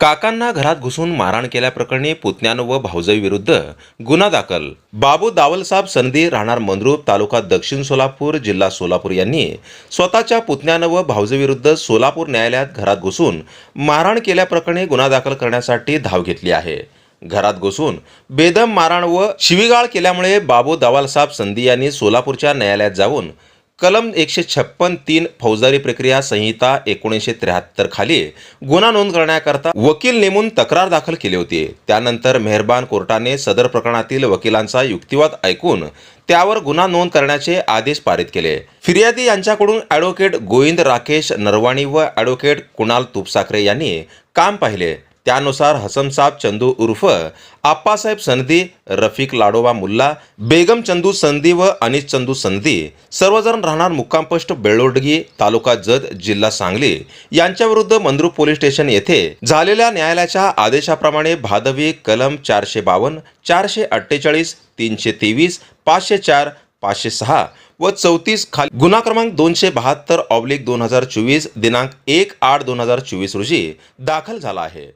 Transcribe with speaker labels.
Speaker 1: काकांना घरात घुसून मारहाण केल्याप्रकरणी पुतण्यानं व भाऊजाईविरुद्ध गुन्हा दाखल. बाबू दावलसाब संधी राहणार मंद्रुप तालुका दक्षिण सोलापूर जिल्हा सोलापूर यांनी स्वतःच्या पुतण्यानं व भाऊजाईविरुद्ध सोलापूर न्यायालयात घरात घुसून मारहाण केल्याप्रकरणी गुन्हा दाखल करण्यासाठी धाव घेतली आहे. घरात घुसून बेदम मारहाण व शिवीगाळ केल्यामुळे बाबू दावालसाब संधी यांनी सोलापूरच्या न्यायालयात जाऊन कलम एकशे छप्पन तीन फौजदारी प्रक्रिया संहिता एकोणीसशे त्र्याहत्तर खाली गुन्हा नोंद करण्याकरता वकील नेमून तक्रार दाखल केली होती. त्यानंतर मेहरबान कोर्टाने सदर प्रकरणातील वकिलांचा युक्तिवाद ऐकून त्यावर गुन्हा नोंद करण्याचे आदेश पारित केले. फिर्यादी यांच्याकडून ॲडव्होकेट गोविंद राकेश नरवाणी व ॲडव्होकेट कुणाल तुपसाखरे यांनी काम पाहिले. त्यानुसार हसमसाब चंदू उर्फ आप्पासाहेब संधी रफिक लाडोबा मुल्ला बेगम चंदू संधी व अनिस चंदू संधी सर्वजण राहणार मुक्कामपष्ट बेळोडगी तालुका जत जिल्हा सांगली. यांच्याविरुद्ध मंद्रुप पोलीस स्टेशन येथे झालेल्या न्यायालयाच्या आदेशाप्रमाणे भादवी कलम चारशे बावन्न चारशे अठ्ठेचाळीस तीनशे तेवीस पाचशे चार पाचशे सहा व चौतीस खाली गुन्हा क्रमांक दोनशे बहात्तर ऑब्लिक दोन हजार चोवीस दिनांक एक आठ दोन हजार चोवीस रोजी दाखल झाला आहे.